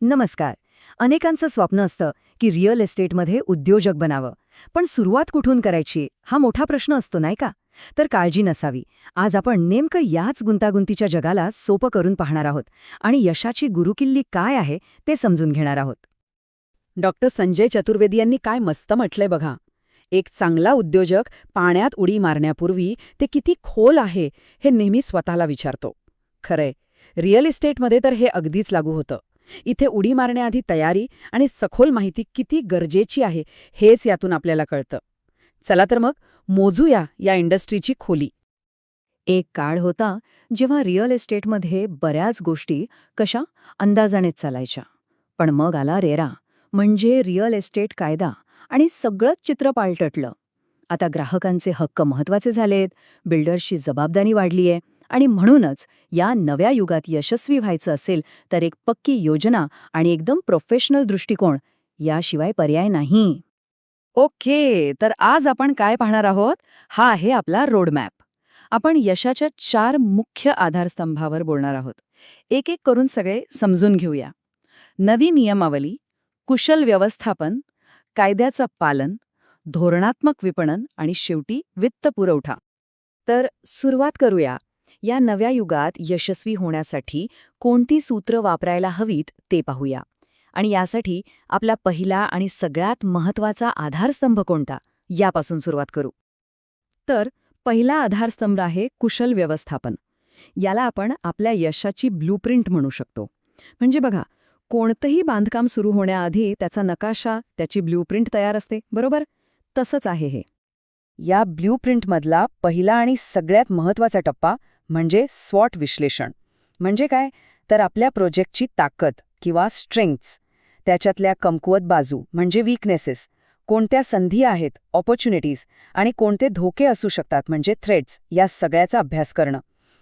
नमस्कार. अनेकांचं स्वप्न असतं की रिअल इस्टेटमध्ये उद्योजक बनावं. पण सुरुवात कुठून करायची हा मोठा प्रश्न असतो नाही का? तर काळजी नसावी. आज आपण नेमकं याच गुंतागुंतीच्या जगाला सोपं करून पाहणार आहोत आणि यशाची गुरुकिल्ली काय आहे ते समजून घेणार आहोत. डॉक्टर संजय चतुर्वेदी यांनी काय मस्त म्हटलंय बघा. एक चांगला उद्योजक पाण्यात उडी मारण्यापूर्वी ते किती खोल आहे हे नेहमी स्वतःला विचारतो. खरंय. रिअल इस्टेटमध्ये तर हे अगदीच लागू होतं. इथे उडी मारण्याआधी तयारी आणि सखोल माहिती किती गरजेची आहे हेच यातून आपल्याला कळतं. चला तर मग मोजूया या इंडस्ट्रीची खोली. एक काळ होता जेव्हा रिअल इस्टेटमध्ये बऱ्याच गोष्टी कशा अंदाजानेच चालायच्या. पण मग आला रेरा म्हणजे रिअल इस्टेट कायदा आणि सगळंच चित्र पालटटलं आता ग्राहकांचे हक्क महत्त्वाचे झालेत बिल्डर्सची जबाबदारी वाढलीये आणि म्हणूनच या नव्या युगात यशस्वी व्हायचं असेल तर एक पक्की योजना आणि एकदम प्रोफेशनल दृष्टिकोन याशिवाय पर्याय नाही. ओके तर आज आपण काय पाहणार आहोत? हा आहे आपला रोडमॅप आपण यशाच्या चार मुख्य आधारस्तंभावर बोलणार आहोत. एक एक करून सगळे समजून घेऊया. नवी नियमावली कुशल व्यवस्थापन कायद्याचं पालन धोरणात्मक विपणन आणि शेवटी वित्त पुरवठा तर सुरुवात करूया. या नव्या युगात यशस्वी होण्यासाठी कोणती सूत्र वापरायला हवीत ते पाहूया. आणि यासाठी आपला पहिला आणि सगळ्यात महत्त्वाचा आधारस्तंभ कोणता? यापासून सुरुवात करू. तर पहिला आधारस्तंभ आहे कुशल व्यवस्थापन. याला आपण आपल्या यशाची ब्लूप्रिंट म्हणू शकतो. म्हणजे बघा कोणतंही बांधकाम सुरू होण्याआधी त्याचा नकाशा त्याची ब्ल्यूप्रिंट तयार असते बरोबर? तसंच आहे हे. या ब्ल्यूप्रिंटमधला पहिला आणि सगळ्यात महत्त्वाचा टप्पा म्हणजे स्वॉट विश्लेषण. म्हणजे काय? तर आपल्या प्रोजेक्टची ताकद किंवा स्ट्रेंग्थ्स त्याच्यातल्या कमकुवत बाजू म्हणजे वीकनेसेस कोणत्या संधी आहेत ऑपॉर्च्युनिटीज आणि कोणते धोके असू शकतात म्हणजे थ्रेड्स या सगळ्याचा अभ्यास करणं.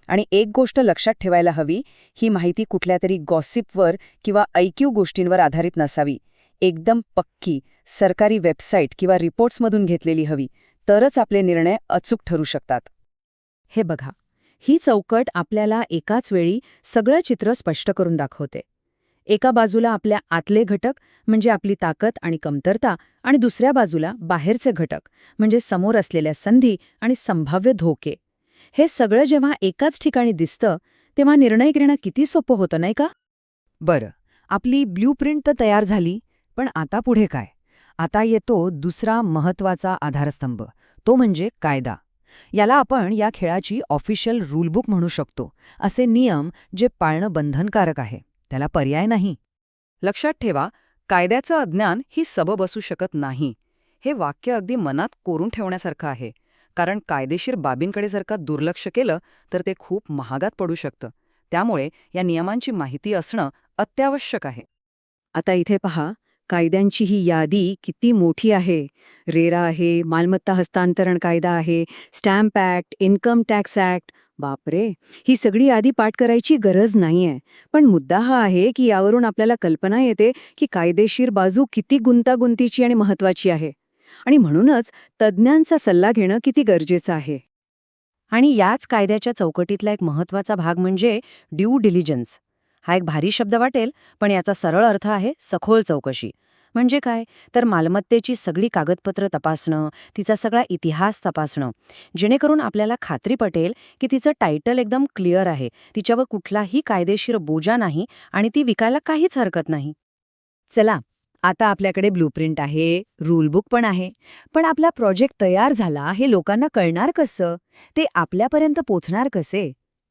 आणि एक गोष्ट लक्षात ठेवायला हवी ही माहिती कुठल्या तरी गॉसिपवर किंवा ऐक्यू गोष्टींवर आधारित नसावी. एकदम पक्की सरकारी वेबसाईट किंवा रिपोर्ट्समधून घेतलेली हवी तरच आपले निर्णय अचूक ठरू शकतात. हे बघा. ही चौकट आपल्याला एकाच वेळी सगळं चित्र स्पष्ट करून दाखवते. एका बाजूला आपल्या आतले घटक म्हणजे आपली ताकद आणि कमतरता आणि दुसऱ्या बाजूला बाहेरचे घटक म्हणजे समोर असलेल्या संधी आणि संभाव्य धोके. हे सगळं जेव्हा एकाच ठिकाणी दिसतं तेव्हा निर्णय घेणं किती सोपं होतं नाही का? बरं आपली ब्ल्यूप्रिंट तर तयार झाली पण आता पुढे काय? आता येतो दुसरा महत्त्वाचा आधारस्तंभ तो म्हणजे कायदा. याला आपण या खेळाची ऑफिशियल रूलबुक म्हणू शकतो असे नियम जे पाळणं बंधनकारक आहे. त्याला पर्याय नाही. लक्षात ठेवा कायद्याचं अज्ञान ही सबब असू शकत नाही. हे वाक्य अगदी मनात कोरून ठेवण्यासारखं आहे. कारण कायदेशीर बाबींकडे जर का दुर्लक्ष केलं तर ते खूप महागात पडू शकतं. त्यामुळे या नियमांची माहिती असणं अत्यावश्यक आहे. आता इथे पहा कायद्यांची ही यादी किती मोठी आहे. रेरा आहे मालमत्ता हस्तांतरण कायदा आहे stamp act income tax act. बापरे! ही सगळी यादी पाठ करायची गरज नाहीये. पण मुद्दा हा आहे की यावरून आपल्याला कल्पना येते की कायदेशीर बाजू किती गुंतागुंतीची आणि महत्वाची आहे. आणि म्हणूनच तज्ज्ञांचा सल्ला घेणं किती गरजेचं आहे. आणि याच कायद्याच्या चौकटीतला एक महत्त्वाचा भाग म्हणजे ड्यू डिलिजन्स हा एक भारी शब्द वाटेल पण याचा सरळ अर्थ आहे सखोल चौकशी. म्हणजे काय? तर मालमत्तेची सगळी कागदपत्र तपासणं तिचा सगळा इतिहास तपासणं. जेणेकरून आपल्याला खात्री पटेल की तिचं टायटल एकदम क्लिअर आहे तिच्यावर कुठलाही कायदेशीर बोजा नाही आणि ती विकायला काहीच हरकत नाही. चला आता आपल्याकडे ब्लूप्रिंट आहे रूलबुक पण आहे. पण आपला प्रोजेक्ट तयार झाला हे लोकांना कळणार कसं? ते आपल्यापर्यंत पोचणार कसे?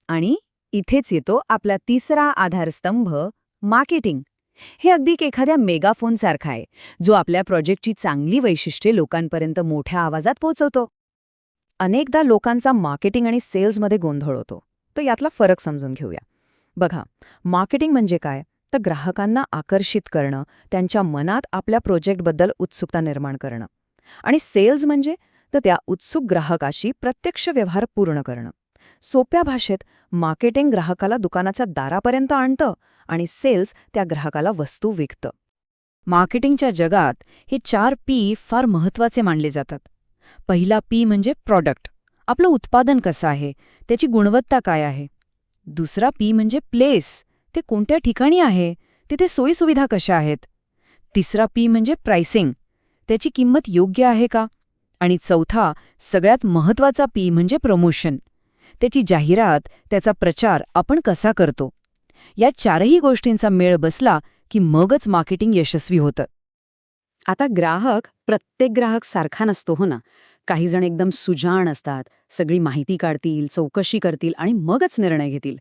आणि इथेच येतो आपला तिसरा आधारस्तंभ मार्केटिंग. हे अगदी एखाद्या मेगाफोनसारखा आहे जो आपल्या प्रोजेक्टची चांगली वैशिष्ट्ये लोकांपर्यंत मोठ्या आवाजात पोहोचवतो. अनेकदा लोकांचा मार्केटिंग आणि सेल्समध्ये गोंधळ होतो. तर यातला फरक समजून घेऊया. बघा मार्केटिंग म्हणजे काय? तर ग्राहकांना आकर्षित करणं त्यांच्या मनात आपल्या प्रोजेक्टबद्दल उत्सुकता निर्माण करणं. आणि सेल्स म्हणजे? तर त्या उत्सुक ग्राहकाशी प्रत्यक्ष व्यवहार पूर्ण करणं. सोप्या भाषेत मार्केटिंग ग्राहकाला दुकानाच्या दारापर्यंत आणतं आणि सेल्स त्या ग्राहकाला वस्तू विकतं. मार्केटिंगच्या जगात हे चार पी फार महत्त्वाचे मानले जातात. पहिला पी म्हणजे प्रॉडक्ट. आपलं उत्पादन कसं आहे? त्याची गुणवत्ता काय आहे? दुसरा पी म्हणजे प्लेस. ते कोणत्या ठिकाणी आहे? तिथे सोयीसुविधा कशा आहेत? तिसरा पी म्हणजे प्राइसिंग. त्याची किंमत योग्य आहे का? आणि चौथा सगळ्यात महत्त्वाचा पी म्हणजे प्रमोशन. त्याची जाहिरात त्याचा प्रचार आपण कसा करतो? या चारही गोष्टींचा मेळ बसला की मगच मार्केटिंग यशस्वी होतं. आता ग्राहक प्रत्येक ग्राहक सारखा नसतो हो ना? काही जण एकदम सुजाण असतात सगळी माहिती काढतील चौकशी करतील आणि मगच निर्णय घेतील.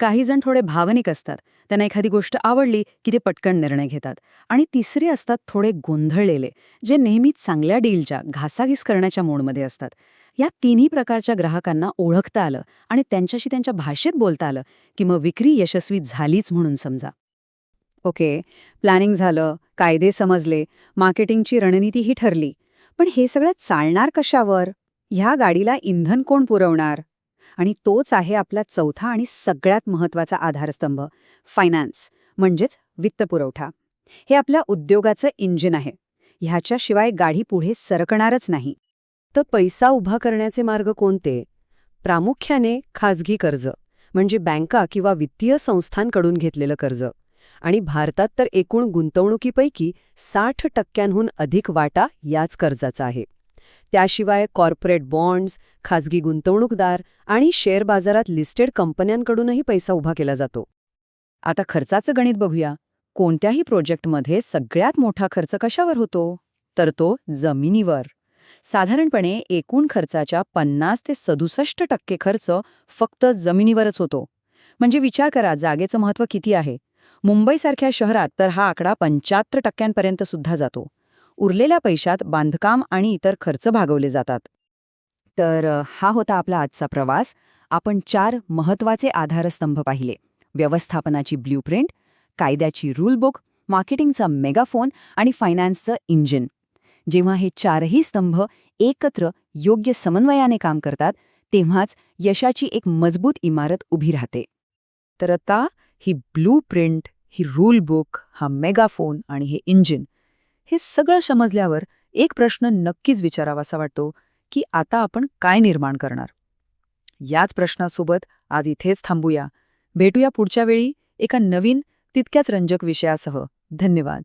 काही जण थोडे भावनिक असतात त्यांना एखादी गोष्ट आवडली की ते पटकन निर्णय घेतात. आणि तिसरे असतात थोडे गोंधळलेले जे नेहमीच चांगल्या डीलच्या घासाघीस करण्याच्या मोडमध्ये असतात. या तिन्ही प्रकारच्या ग्राहकांना ओळखता आलं आणि त्यांच्याशी त्यांच्या भाषेत बोलता आलं की मग विक्री यशस्वी झालीच म्हणून समजा. ओके प्लॅनिंग झालं कायदे समजले मार्केटिंगची रणनीतीही ठरली. पण हे सगळं चालणार कशावर? ह्या गाडीला इंधन कोण पुरवणार? आणि तोच आहे आपला चौथा आणि सगळ्यात महत्त्वाचा आधारस्तंभ फायनान्स म्हणजेच वित्तपुरवठा हे आपल्या उद्योगाचं इंजिन आहे. ह्याच्याशिवाय गाडी पुढे सरकणारच नाही. तर पैसा उभा करण्याचे मार्ग कोणते? प्रामुख्याने खाजगी कर्ज म्हणजे बँका किंवा वित्तीय संस्थांकडून घेतलेलं कर्ज. आणि भारतात तर एकूण गुंतवणुकीपैकी साठ टक्क्यांहून अधिक वाटा याच कर्जाचा आहे. त्याशिवाय कॉर्पोरेट बॉन्ड्स खाजगी गुंतवणूकदार आणि शेअर बाजारात लिस्टेड कंपन्यांकडूनही पैसा उभा केला जातो. आता खर्चाचं गणित बघूया. कोणत्याही प्रोजेक्टमध्ये सगळ्यात मोठा खर्च कशावर होतो? तर तो जमिनीवर. साधारणपणे एकूण खर्चाच्या पन्नास ते सदुसष्ट टक्के खर्च फक्त जमिनीवरच होतो. म्हणजे विचार करा जागेचं महत्त्व किती आहे? मुंबईसारख्या शहरात तर हा आकडा पंच्याहत्तर टक्क्यांपर्यंत सुद्धा जातो. उरलेल्या पैशात बांधकाम आणि इतर खर्च भागवले जातात. तर हा होता आपला आजचा प्रवास. आपण चार महत्त्वाचे आधारस्तंभ पाहिले. व्यवस्थापनाची ब्ल्यूप्रिंट कायद्याची रूलबुक मार्केटिंगचा मेगाफोन आणि फायनान्सचं इंजिन. जेव्हा हे चारही स्तंभ एकत्र योग्य समन्वयाने काम करतात तेव्हाच यशाची एक मजबूत इमारत उभी राहते. तर आता ही ब्लू प्रिंट ही रूल बुक हा मेगाफोन आणि हे इंजिन हे सगळं समजल्यावर एक प्रश्न नक्कीच विचारावासा वाटतो की आता आपण काय निर्माण करणार? याच प्रश्नासोबत आज इथेच थांबूया. भेटूया पुढच्या वेळी एका नवीन तितक्याच रंजक विषयासह. धन्यवाद.